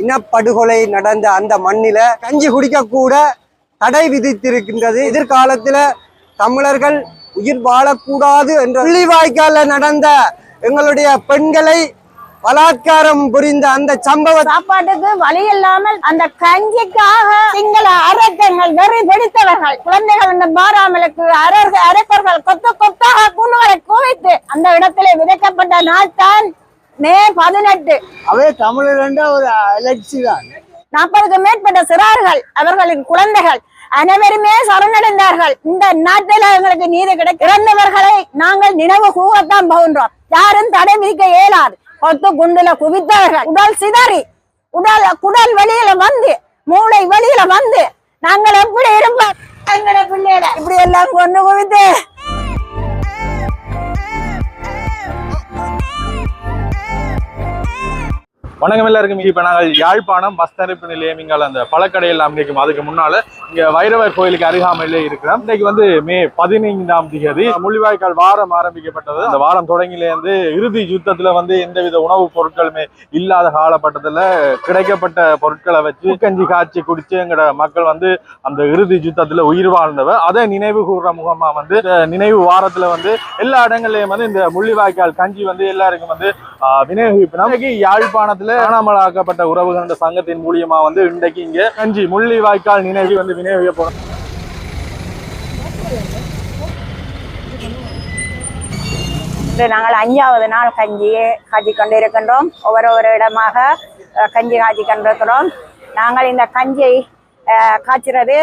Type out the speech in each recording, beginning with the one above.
இனப்படுகொலை நடந்த அந்த மண்ணில கஞ்சி குடிக்க கூட தடை விதித்திருக்கின்றது. எதிர்காலத்துல தமிழர்கள் உயிர் வாழக்கூடாது என்ற புள்ளிவாய்க்கால நடந்த எங்களுடைய பெண்களை பலாத்காரம் புரிந்த அந்த சம்பவ சாப்பாட்டுக்கு வழி இல்லாமல் அந்த கஞ்சிக்காக சிங்கள அரக்கங்கள் வெறி பிடித்தவர்கள் குழந்தைகள் இந்த பாராமலுக்கு அரர்கள் அரக்கர்கள் கொத்து கொத்தாக குண்டுகளை குவித்து அந்த இடத்திலே விதைக்கப்பட்ட நாள் தான் மே பதினெட்டு. அவே தமிழர் ஒரு அலட்சி தான். நாற்பதுக்கு மேற்பட்ட சிறார்கள் அவர்களின் குழந்தைகள் அனைவருமே சரணடைந்தார்கள். இந்த நாட்டில் எங்களுக்கு நீதி கிடைக்க இறந்தவர்களை நாங்கள் நினைவு கூறத்தான் போகின்றோம். யாரும் தடை விதிக்க இயலாது. கொத்து குண்டுல குவித்தார்கள் உடல் சிதறி உடல் குடல் வெளியில வந்து மூளை வெளியில வந்து நாங்கள் எப்படி இருப்போம்? வணக்கம் எல்லாருக்கும். இப்ப நாங்கள் யாழ்ப்பாணம் பஸ் தரிப்பு நிலையம் இங்கே அந்த பழக்கடையில் நாம் நிற்கும் அதுக்கு முன்னால இங்க வைரவர் கோயிலுக்கு அருகாமையிலே இருக்கிறோம். இன்னைக்கு வந்து மே பதினைந்தாம் தேதி முள்ளிவாய்க்கால் வாரம் ஆரம்பிக்கப்பட்டது. அந்த வாரம் தொடங்கிலேருந்து இறுதி யுத்தத்துல வந்து எந்தவித உணவுப் பொருட்களுமே இல்லாத காலப்பட்டத்தில் கிடைக்கப்பட்ட பொருட்களை வச்சு கஞ்சி காய்ச்சி குடிச்சு எங்கட மக்கள் வந்து அந்த இறுதி யுத்தத்துல உயிர் வாழ்ந்தவர். அதை நினைவு கூறுற முகமா வந்து நினைவு வாரத்துல வந்து எல்லா இடங்கள்லயும் வந்து இந்த முள்ளிவாய்க்கால் கஞ்சி வந்து எல்லாருக்கும் வந்து ஆஹ், விநியோகிப்பினோம் யாழ்ப்பாணத்தில் யாழ்ப்பாணத்துல காணாமலாக்கப்பட்ட உறவுகள் சங்கத்தின் மூலியமா வந்து இன்றைக்கு இங்க கஞ்சி முள்ளிவாய்க்கால் நினைவு வந்து விநியோகிக்க போறோம் நாங்கள் அஞ்சாவது நாள் கஞ்சியை காய்ச்சி கொண்டிருக்கின்றோம். ஒவ்வொரு ஒரு இடமாக கஞ்சி காய்ச்சி கொண்டிருக்கிறோம். நாங்கள் இந்த கஞ்சியை காய்ச்சிறது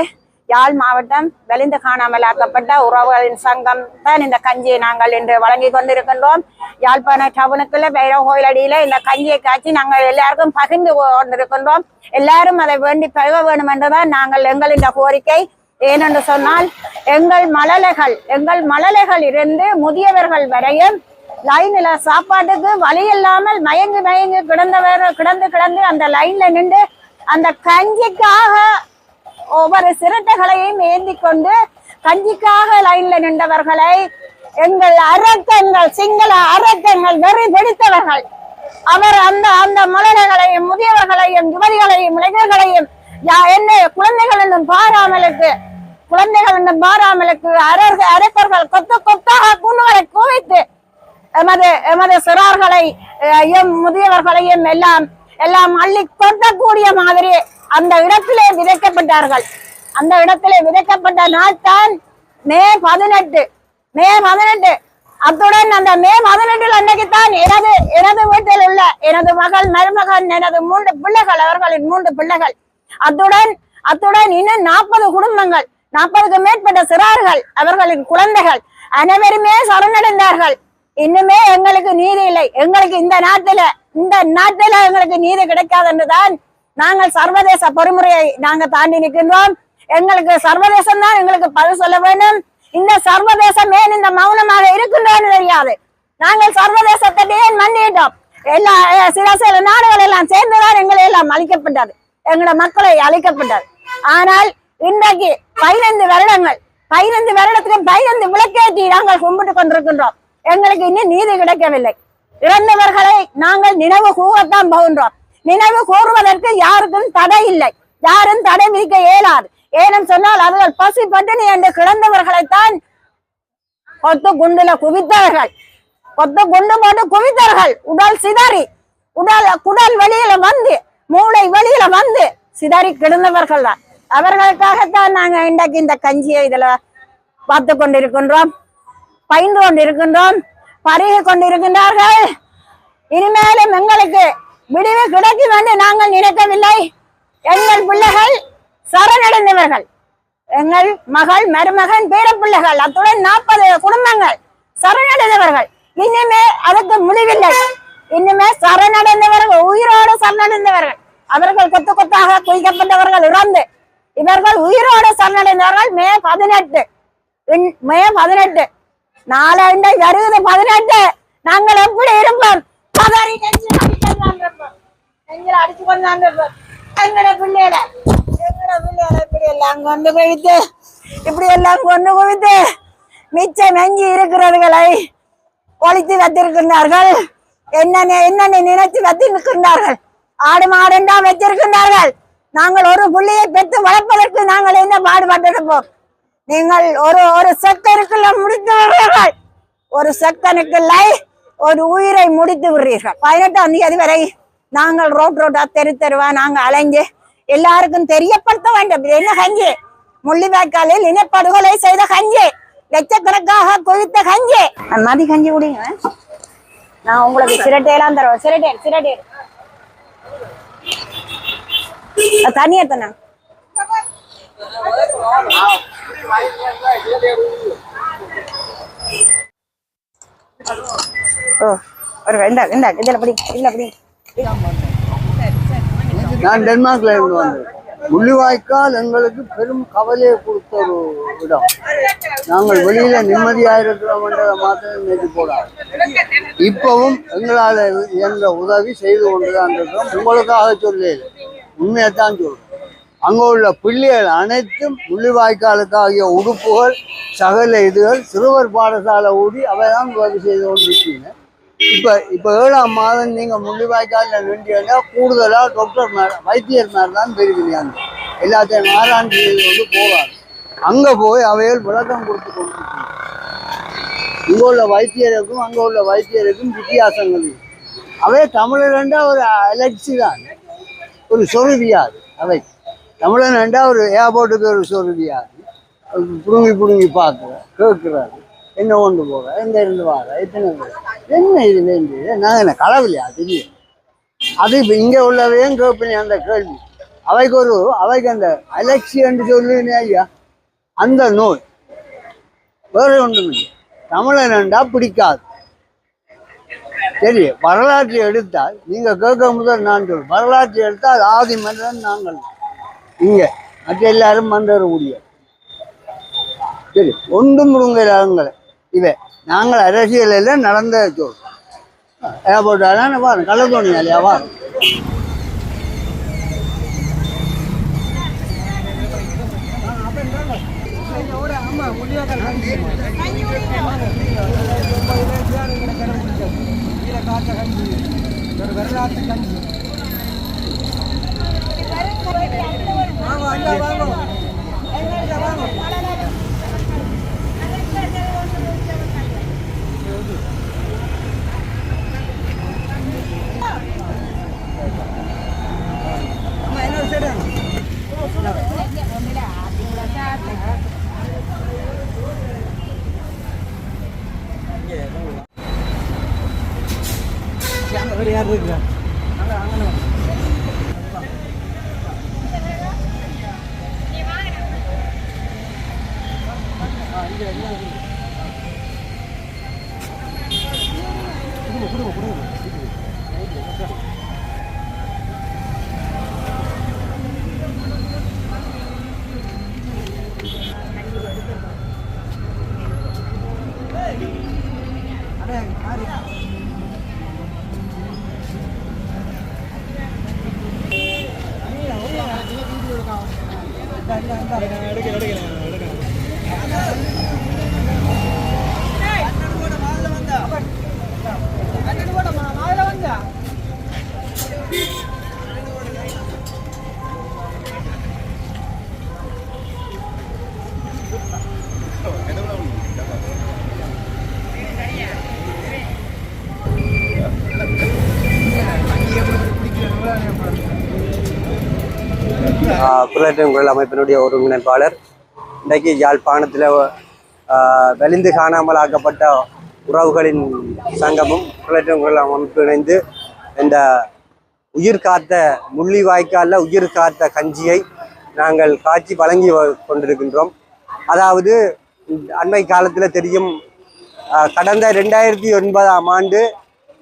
யாழ் மாவட்டம் வெளிந்து காணாமலாக்கப்பட்ட உறவுகளின் சங்கம் தான் இந்த கஞ்சியை நாங்கள் இன்று வழங்கி கொண்டிருக்கின்றோம். யாழ்ப்பாண டவுனுக்குள்ள பைரவ கோயில் அடியில இந்த கஞ்சியை காய்ச்சி நாங்கள் எல்லாருக்கும் பகிர்ந்து கொண்டிருக்கின்றோம். எல்லாரும் அதை வேண்டி பருக வேண்டும் என்றுதான் நாங்கள் எங்களின் கோரிக்கை. ஏனென்று சொன்னால் எங்கள் மழலைகள் எங்கள் மழலைகள் இருந்து முதியவர்கள் வரையும் லைன்ல சாப்பாட்டுக்கு வழி இல்லாமல் மயங்கி மயங்கி கிடந்தவர் கிடந்து கிடந்து அந்த லைன்ல நின்று அந்த கஞ்சிக்காக ஒவ்வொரு சிரட்டைகளையும் ஏந்தி கொண்டு கஞ்சிக்காக லைன்ல நின்றவர்களை எங்கள் அரக்கங்கள் சிங்கள அரக்கங்கள் வெறி பிடித்தவர்கள் அவர் அந்த அந்த மலர்களையும் முதியவர்களையும் யுவதிகளையும் இளைஞர்களையும் என்ன குழந்தைகள் என்றும் பாராமலுக்கு குழந்தைகள் என்றும் பாராமலுக்கு அரர்கள் அரக்கர்கள் கொத்து கொத்தாக குண்டுகளை குவித்து எமது எமது சிறார்களை எம் முதியவர்களையும் எல்லாம் எல்லாம் அள்ளி கொட்டக்கூடிய மாதிரி அந்த இடத்திலே விதைக்கப்பட்டார்கள். அந்த இடத்திலே விதைக்கப்பட்ட நாள் தான் மே பதினெட்டு. மே பதினெட்டு. அத்துடன் அந்த மே பதினெட்டில் அன்னைக்கு தான் எனது எனது வீட்டில் உள்ள எனது மகள் மருமகன் எனது மூன்று பிள்ளைகள் அவர்களின் மூன்று பிள்ளைகள். அத்துடன் அத்துடன் இன்னும் நாற்பது குடும்பங்கள் நாற்பதுக்கு மேற்பட்ட சிறார்கள் அவர்களின் குழந்தைகள் அனைவருமே சரணடைந்தார்கள். இன்னுமே எங்களுக்கு நீதி இல்லை. எங்களுக்கு இந்த நாட்டில இந்த நாட்டில எங்களுக்கு நீதி கிடைக்காது என்றுதான் நாங்கள் சர்வதேச பொறுமுறையை நாங்க தாண்டி நிற்கின்றோம். எங்களுக்கு சர்வதேசம் தான் எங்களுக்கு பதில் சொல்ல வேண்டும். இந்த சர்வதேசம் ஏன் இந்த மௌனமாக இருக்கின்றோன்னு தெரியாது. நாங்கள் சர்வதேசத்தை ஏன் மன்னிட்டோம் எல்லா சில சில நாடுகள் எல்லாம் சேர்ந்துதான் எங்களை எல்லாம் அழிக்கப்பட்டது. எங்களோட மக்களை அழிக்கப்பட்டது. ஆனால் இன்றைக்கு பதினைந்து வருடங்கள் பதினைந்து வருடத்துக்கு பதினைந்து விளக்கேற்றி நாங்கள் கும்பிட்டு கொண்டிருக்கின்றோம். எங்களுக்கு இன்னும் நீதி கிடைக்கவில்லை. இறந்தவர்களை நாங்கள் நினைவு கூவத்தான் போகின்றோம். நினைவு கூறுவதற்கு யாருக்கும் தடை இல்லை. யாரும் தடை விதிக்க இயலாது. ஏனும் சொன்னால் அவர்கள் பசி பட்டினி என்று கிடந்தவர்களைத்தான் கொத்து குண்டுல குவித்தவர்கள். கொத்து குண்டு போட்டு குவித்தார்கள் உடல் சிதறி உடல் குடல் வெளியில வந்து மூளை வெளியில வந்து சிதறி கிடந்தவர்கள் தான் அவர்களுக்காகத்தான் நாங்க இன்றைக்கு இந்த கஞ்சியை இதுல பார்த்து கொண்டிருக்கின்றோம். பயின்று கொண்டிருக்கின்றோம். பருகி கொண்டிருக்கின்றார்கள். இனிமேலும் எங்களுக்கு விடிவு கிடைக்கும் என்று நாங்கள் நினைக்கவில்லை. எங்கள் பிள்ளைகள் சரணடைந்தவர்கள். எங்கள் மகள் மருமகன் பேரப்பிள்ளைகள் அத்துடன் நாற்பது குடும்பங்கள் சரணடைந்தவர்கள். இனிமே அதுக்கு முடிவில்லை. இனிமே சரணடைந்தவர்கள் உயிரோடு சரணடைந்தவர்கள். அவர்கள் கொத்து கொத்தாக குவிக்கப்பட்டவர்கள் இறந்து இவர்கள் உயிரோடு சரணடைந்தவர்கள் மே பதினெட்டு. மே பதினெட்டு. நாலு இருபது பதினெட்டு. நாங்கள் எப்படி இருப்போம். பதறி நெஞ்சு எங்களை அடிச்சு கொண்டாங்க இருப்போம். எங்கட பிள்ளைகள எங்கட இப்படி எல்லாம் கொண்டு குவித்து இப்படி எல்லாம் கொண்டு குவித்து மிச்சம் எஞ்சி இருக்கிறவர்களை ஒழித்து வைத்திருக்கின்றார்கள். என்னென்ன என்னென்ன நினைத்து வைத்திருக்கின்றார்கள் ஆடு மாடுண்டா வைத்திருக்கின்றார்கள். நாங்கள் ஒரு புள்ளியை பெற்று வளர்ப்பதற்கு நாங்கள் என்ன பாடுபட்டிருப்போம்? நீங்கள் ஒரு ஒரு செக்கனுக்குள்ள முடித்து விடுறீர்கள் ஒரு செக்கனுக்குள்ள ஒரு உயிரை முடித்து விடுறீர்கள் பதினெட்டாம் தேதி வரை நாங்கள் ரோட் ரோட்டா தெரு தெருவா நாங்கள் அலைஞ்சு எல்லாருக்கும் தெரியப்படுத்த வேண்டும். என்ன கஞ்சி? முள்ளிவாய்க்காலில் இனப்படுகொலை செய்த கஞ்சி. லட்சக்கணக்காக குவித்த கஞ்சி. மதி கஞ்சி குடிங்க. நான் உங்களுக்கு சிரட்டையெல்லாம் தருவேன். சிரட்டை சிரட்டை. தனியா தானே ஓ ஒரு இந்த இந்த இதில் படி இதுல படி. நான் டென்மார்க்ல இருந்து வந்தேன். முள்ளிவாய்க்கால் எங்களுக்கு பெரும் கவலையை கொடுத்த ஒரு இடம். நாங்கள் வெளியில நிம்மதியா இருக்கிறோம்ன்றதை மாத்திரம் நினைச்சு போடாது. இப்பவும் எங்களால் என்ற உதவி செய்து கொண்டுதான் இருக்கிறோம். உங்களுக்காக சொல்லல உண்மையைத்தான் சொல்றோம் அங்க உள்ள பிள்ளைகள் அனைத்தும் முள்ளிவாய்க்காலுக்காகிய உடுப்புகள் சகல இதுகள் சிறுவர் பாடசாலை ஊடி அவைதான் உதவி செய்து கொண்டிருக்கீங்க இப்ப இப்ப ஏழாம் மாதம் நீங்க முள்ளிவாய்க்காலில் நின்றீங்கன்னா கூடுதலா டாக்டர் மேல வைத்தியர் மேல தான் பெருகிறீங்க எல்லாத்தையும் ஆராய்ச்சி வந்து கொண்டு போறாங்க அங்க போய் அவைகள் விளக்கம் கொடுத்து கொண்டிருக்கீங்க இங்க உள்ள வைத்தியருக்கும் அங்க உள்ள வைத்தியருக்கும் வித்தியாசங்கள் அவை தமிழன்டா ஒரு அலட்சி தான். ஒரு சொருவியாது அவை. தமிழன்டா ஒரு ஏர்போர்ட்டுக்கு ஒரு சொருவியாது புடுங்கி புடுங்கி பார்க்குற கேட்குறாரு. என்ன கொண்டு போக எங்க இருந்து வர? எத்தனை என்ன இது வேண்டியது நான் என்ன களவில்லையா தெரியும். அது இப்போ இங்கே உள்ளவையும் கேட்பேன் அந்த கேள்வி? அவைக்கு ஒரு அவைக்கு அந்த அலட்சியன்னு சொல்லுனே ஐயா. அந்த நோய். வேற ஒன்றுமில்லை தமிழன் தமிழனண்டா பிடிக்காது. சரி வரலாற்றை எடுத்தால் நீங்க கேட்க முதல் நான் சொல் வரலாற்றை எடுத்தால் ஆதி மன்னன் நாங்கள். இங்க மற்ற எல்லாரும் மன்றக்கூடிய சரி ஒன்றும் முருங்கிறாங்களே இவை. நாங்கள் அரசியலில் நடந்த சொல் ஏர்போர்ட் அதான் வாரம் கள்ளத்தோணி இல்லையா வாரம் புலட்டும் குரல் அமைப்பினுடைய ஒருங்கிணைப்பாளர். இன்றைக்கு யாழ்ப்பாணத்தில் வெளிந்து காணாமல் ஆக்கப்பட்ட உறவுகளின் சங்கமும் புலட்டும் குரல் அமைப்பு இணைந்து இந்த உயிர் காத்த முள்ளி வாய்க்காலில் உயிர் காத்த கஞ்சியை நாங்கள் காட்சி வழங்கி வ- கொண்டிருக்கின்றோம். அதாவது அண்மை காலத்தில் தெரியும் கடந்த ரெண்டாயிரத்தி ஒன்பதாம் ஆண்டு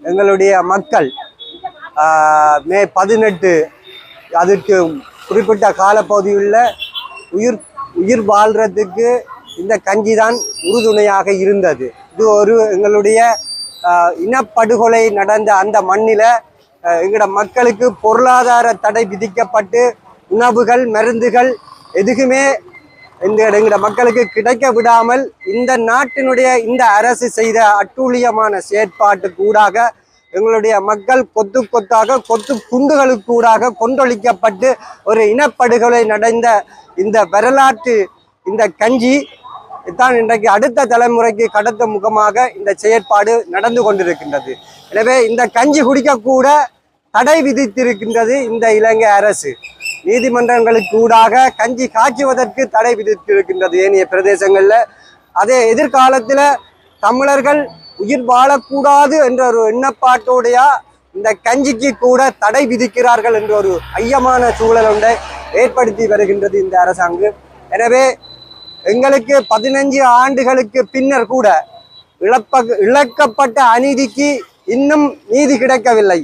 எங்களுடைய மக்கள் மே பதினெட்டு அதற்கு குறிப்பிட்ட காலப்பகுதியுள்ள உயிர் உயிர் வாழ்கிறதுக்கு இந்த கஞ்சி தான் உறுதுணையாக இருந்தது. இது ஒரு எங்களுடைய இனப்படுகொலை நடந்த அந்த மண்ணில் எங்களோட மக்களுக்கு பொருளாதார தடை விதிக்கப்பட்டு உணவுகள் மருந்துகள் எதுக்குமே இந்த எங்களோட மக்களுக்கு கிடைக்க விடாமல் இந்த நாட்டினுடைய இந்த அரசு செய்த அட்டூழியமான செயற்பாட்டுக்கு ஊடாக எங்களுடைய மக்கள் கொத்து கொத்தாக கொத்து குண்டுகளுக்கு ஊடாக கொண்டொழிக்கப்பட்டு ஒரு இனப்படுகொலை நடந்த இந்த வரலாற்று இந்த கஞ்சி தான் இன்றைக்கு அடுத்த தலைமுறைக்கு கடத்த முகமாக இந்த செயற்பாடு நடந்து கொண்டிருக்கின்றது. எனவே இந்த கஞ்சி குடிக்கக்கூட தடை விதித்திருக்கின்றது இந்த இலங்கை அரசு. நீதிமன்றங்களுக்கு ஊடாக கஞ்சி காய்ச்சுவதற்கு தடை விதித்திருக்கின்றது ஏனைய பிரதேசங்களில். அதே எதிர்காலத்தில் தமிழர்கள் உயிர் வாழக்கூடாது என்ற ஒரு எண்ணப்பாட்டோடைய இந்த கஞ்சிக்கு கூட தடை விதிக்கிறார்கள் என்ற ஒரு ஐயமான சூழல் ஒன்றை ஏற்படுத்தி வருகின்றது இந்த அரசாங்கம். எனவே எங்களுக்கு பதினஞ்சு ஆண்டுகளுக்கு பின்னர் கூட இழப்ப இழக்கப்பட்ட அநீதிக்கு இன்னும் நீதி கிடைக்கவில்லை.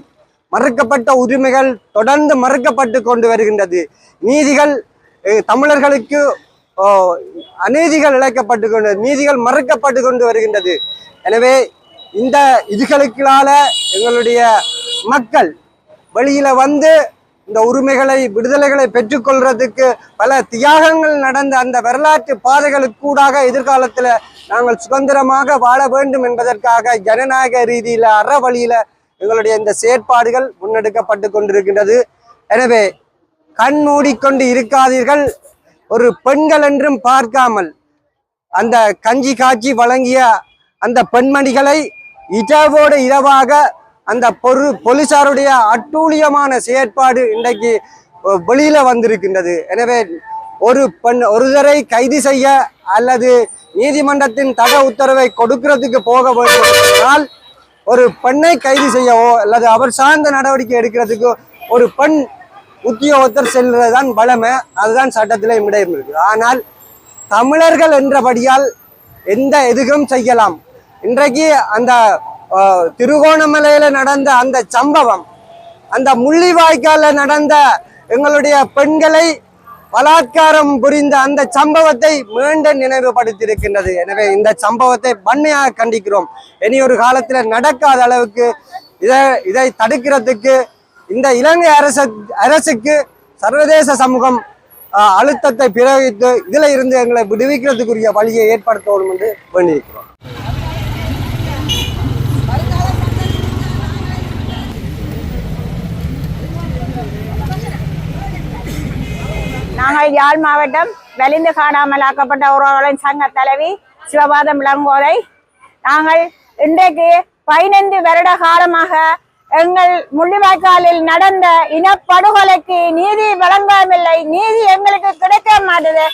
மறுக்கப்பட்ட உரிமைகள் தொடர்ந்து மறுக்கப்பட்டு கொண்டு வருகின்றது. நீதிகள் தமிழர்களுக்கு அநீதிகள் இழைக்கப்பட்டு கொண்டு நீதிகள் மறுக்கப்பட்டு கொண்டு வருகின்றது. எனவே இந்த இதுகளுக்களால எங்களுடைய மக்கள் வெளியில வந்து இந்த உரிமைகளை விடுதலைகளை பெற்றுக்கொள்றதுக்கு பல தியாகங்கள் நடந்த அந்த வரலாற்று பாதைகளுக்கூடாக எதிர்காலத்தில் நாங்கள் சுதந்திரமாக வாழ வேண்டும் என்பதற்காக ஜனநாயக ரீதியில அற வழியில எங்களுடைய இந்த செயற்பாடுகள் முன்னெடுக்கப்பட்டு கொண்டிருக்கின்றது. எனவே கண் மூடிக்கொண்டு இருக்காதீர்கள். ஒரு பெண்கள் என்றும் பார்க்காமல் அந்த கஞ்சி காய்ச்சி வழங்கிய அந்த பெண்மணிகளை இரவோடு இரவாக அந்த பொரு போலீசாருடைய அட்டூழியமான செயற்பாடு இன்றைக்கு வெளியில வந்திருக்கின்றது. எனவே ஒரு பெண் ஒருதரை கைது செய்ய அல்லது நீதிமன்றத்தின் தக உத்தரவை கொடுக்கிறதுக்கு போக வேண்டுமானால் ஒரு பெண்ணை கைது செய்யவோ அல்லது அவர் சார்ந்த நடவடிக்கை எடுக்கிறதுக்கு ஒரு பெண் உத்தியோகத்தர் செல்வதுதான் பலமை அதுதான் சட்டத்திலே இடம் இருக்கு. ஆனால் தமிழர்கள் என்றபடியால் எந்த எதுவும் செய்யலாம். இன்றைக்கு அந்த திருகோணமலையில நடந்த அந்த சம்பவம் அந்த முள்ளிவாய்க்கால நடந்த எங்களுடைய பெண்களை பலாத்காரம் புரிந்த அந்த சம்பவத்தை மீண்டும் நினைவுபடுத்தியிருக்கின்றது. எனவே இந்த சம்பவத்தை வன்மையாக கண்டிக்கிறோம். இனி ஒரு காலத்தில் நடக்காத அளவுக்கு இதை இதை தடுக்கிறதுக்கு இந்த இலங்கை அரசு அரசுக்கு சர்வதேச சமூகம் ஆஹ், அழுத்தத்தை பிரயோகித்து இதுல இருந்து எங்களை விடுவிக்கிறதுக்குரிய வழியை ஏற்படுத்தணும் என்று வேண்டியிருக்கிறோம். நாங்கள் யாழ் மாவட்டம் வெளிந்து காணாமல் ஆக்கப்பட்ட உறவுகளின் சங்க தலைவி சிவபாதம் இளங்கோதை நாங்கள் இன்றைக்கு பதினைந்து வருட காலமாக எங்கள் முள்ளிவாய்க்காலில் நடந்த இனப்படுகொலைக்கு நீதி வழங்காமில்லை நீதி எங்களுக்கு கிடைக்க மாட்டுது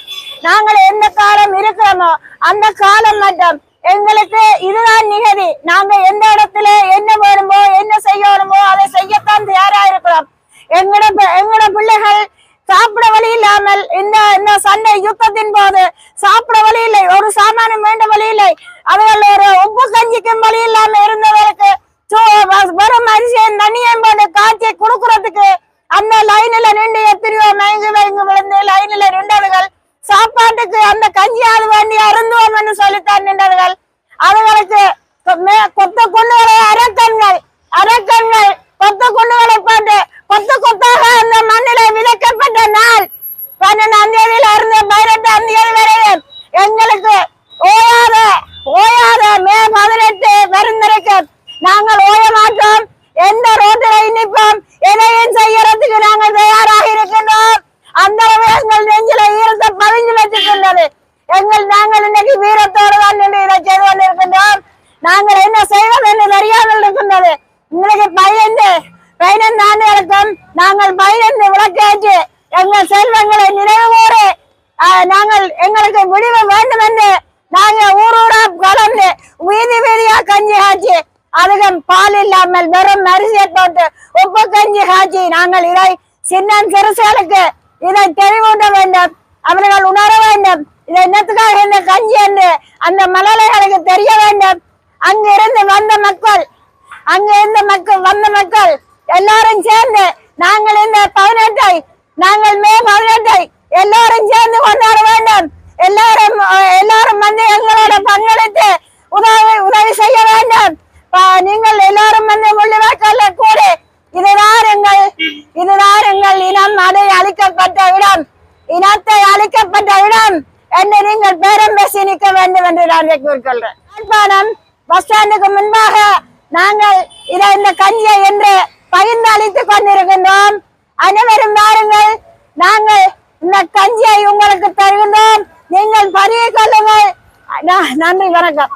நாங்கள் எந்த காலம் இருக்கிறோமோ அந்த காலம் மட்டும் எங்களுக்கு இதுதான் நிகதி. நாங்க எந்த இடத்துல என்ன வேணுமோ என்ன செய்யணுமோ அதை செய்யத்தான் தயாரா இருக்கிறோம். எங்களோட பி- பிள்ளைகள் சாப்பிட வழி இல்லாமல் இந்த இந்த சண்டை யுத்தத்தின் போது சாப்பிட வழி இல்லை. ஒரு சாமானம் வேண்ட வழி இல்லை. அதுகள் ஒரு உப்பு கஞ்சிக்கும் வழி இல்லாம இருந்தவருக்கு சோ- வ- வெறும் அரிசியும் தண்ணியும் போட்டு காய்ச்சி கொடுக்கறதுக்கு அந்த லைன்ல நின்று எத்தனையோ மயங்கு மயங்கு விழுந்து லைன்ல நின்றவர்கள் சாப்பாட்டுக்கு அந்த கஞ்சியாவது வேண்டி அருந்துவோம் என்று சொல்லித்தான் நின்றவர்கள். அவர்களுக்கு கொ- மே- கொத்த கொண்டுகளை அரக்கன்கள் அரக்கன்கள் கொத்த கொண்டுகளை போட்டு கொத்து கொத்தாக அந்த மண்ணிலே விதைக்கப்பட்ட நாள் பன்னெண்டாம் தேதியில இருந்து பதினெட்டாம் தேதி வரையும் எங்களுக்கு ஓயாத ஓயாத மே பதினெட்டு வருந்தரைக்கும் நாங்கள் ஓய மாட்டோம் எந்த ரோட்டில் நிற்போம் எதையும் செய்யறதுக்கு நாங்கள் தயாராக இருக்கின்றோம் அந்த அளவு எங்கள் நெஞ்சில ஈரத்தை பதிஞ்சு வச்சுக்கின்றது எங்கள் நாங்கள் இன்னைக்கு வீரத்தோடு தான் நின்று இதை செய்து கொண்டிருக்கின்றோம் நாங்கள் என்ன செய்வது என்று தெரியாமல் இருக்கின்றது இன்னைக்கு பதினைந்து பதினைந்து ஆண்டுகளுக்கும் நாங்கள் பதினைந்து விளக்கேற்று எங்கள் செல்வங்களை நினைவுகூறு ஆஹ், நாங்கள் எங்களுக்கு விடிவு வேண்டும் என்று நாங்க ஊரூரா கலந்து வீதி வீதியா கஞ்சி காய்ச்சி அதிகம் நாங்கள் வெறும் அரிசியை போட்டு உப்பு கஞ்சி காய்ச்சி நாங்கள் இதை சின்ன சிறுசுகளுக்கு இதை தெளிவூட்ட வேண்டும். அவர்கள் உணர வேண்டும். இதை என்னத்துக்காக இந்த கஞ்சி என்று அந்த மலலைகளுக்கு தெரிய வேண்டும். அங்கிருந்து வந்த மக்கள் அங்கிருந்து மக்கள் வந்த மக்கள் எல்லாரும் சேர்ந்து நாங்கள் இந்த பதினெட்டை நாங்கள் மே பதினெட்டை எல்லாரும் சேர்ந்து கொண்டாட வேண்டும். எல்லாரும் எல்லாரும் வந்து எங்களோட பங்களித்து உதவி உதவி செய்ய வேண்டும். நீங்கள் எல்லாரும் வந்து முள்ளிவாய்க்கால கூட இதுதான் எங்கள் இதுதான் எங்கள் இனம் அதை அழிக்கப்பட்ட இடம் இனத்தை அழிக்கப்பட்ட இடம் என்று நீங்கள் பேரம் பேசி நிற்க வேண்டும் என்று நான் கூறிக்கொள்கிறேன் யாழ்ப்பாணம் பஸ் ஸ்டாண்டுக்கு முன்பாக நாங்கள் இதை இந்த கஞ்சியை என்று பகிர்ந்து அளித்துக் கொண்டிருக்கின்றோம். அனைவரும் வாருங்கள். நாங்கள் இந்த கஞ்சியை உங்களுக்கு தருகின்றோம். நீங்கள் பருகிக் கொள்ளுங்கள். நன்றி வணக்கம்.